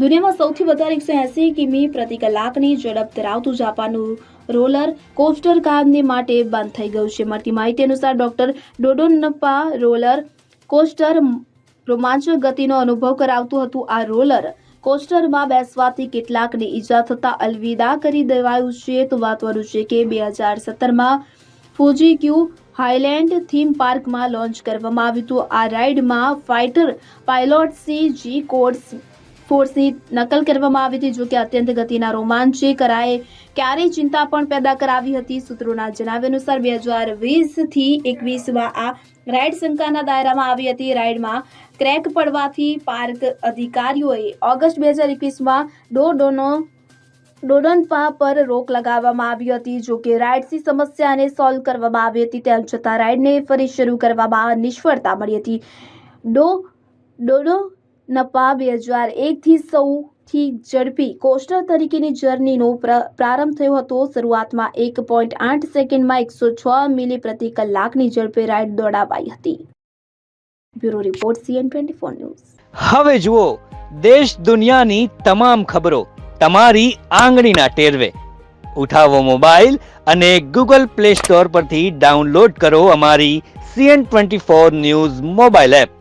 દુનિયામાં સૌથી વધારે એકસો એસી કિમી પ્રતિ કલાકની ઝડપ ધરાવતું જાપાનનું રોલર કોસ્ટર કામને માટે બંધ થઈ ગયું છે. મળતી માહિતી અનુસાર ડોક્ટર ડોડોનપ્પા રોલર કોસ્ટર રોમાંચક ગતિનો અનુભવ કરાવતું હતું. આ રોલર કોસ્ટરમાં બેસવાથી કેટલાકને ઈજા થતા અલવિદા કરી દેવાયું છે. તો મહત્વનું છે કે બે હજાર સત્તરમાં ફુજી ક્યુ હાઇલેન્ડ થીમ પાર્કમાં લોન્ચ કરવામાં આવ્યું હતું. આ રાઇડમાં ફાઇટર પાયલોટ સી જી કોડ્સ ફોર્સની નકલ કરવામાં આવી હતી, જો કે અત્યંત ગતિના રોમાંચે કરાએ ક્યારેય ચિંતા પણ પેદા કરાવી હતી, સૂત્રોના જણાવ્યા અનુસાર બે હજાર વીસથી એકવીસમાં આ રાઇડ શંકાના દાયરામાં આવી હતી. રાઇડમાં ક્રેક પડવાથી પાર્ક અધિકારીઓએ ઓગસ્ટ બે હજાર એકવીસમાં ડો ડોનો ડોડનપા પર રોક લગાવવામાં આવી હતી. જો કે રાઇડ્સની સમસ્યાને સોલ્વ કરવામાં આવી હતી, તેમ છતાં રાઇડને ફરી શરૂ કરવામાં નિષ્ફળતા મળી હતી. ડો ડોડો નપા બે હજાર એકથી સૌથી ઝડપી કોસ્ટર તરીકેની જર્નીનો પ્ર- પ્રારંભ થયો હતો. શરૂઆતમાં એક પોઈન્ટ આઠ સેકન્ડમાં એકસો છ મિલી પ્રતિ કલાકની ઝડપે રાઇડ દોડાવાઈ હતી. Bureau report CN twenty four news. હવે જુઓ, દેશ દુનિયાની તમામ ખબરો તમારી આંગળીના ટેરવે. ઉઠાવો મોબાઈલ અને ગૂગલ પ્લે સ્ટોર પરથી ડાઉનલોડ કરો અમારી CN twenty four news mobile app.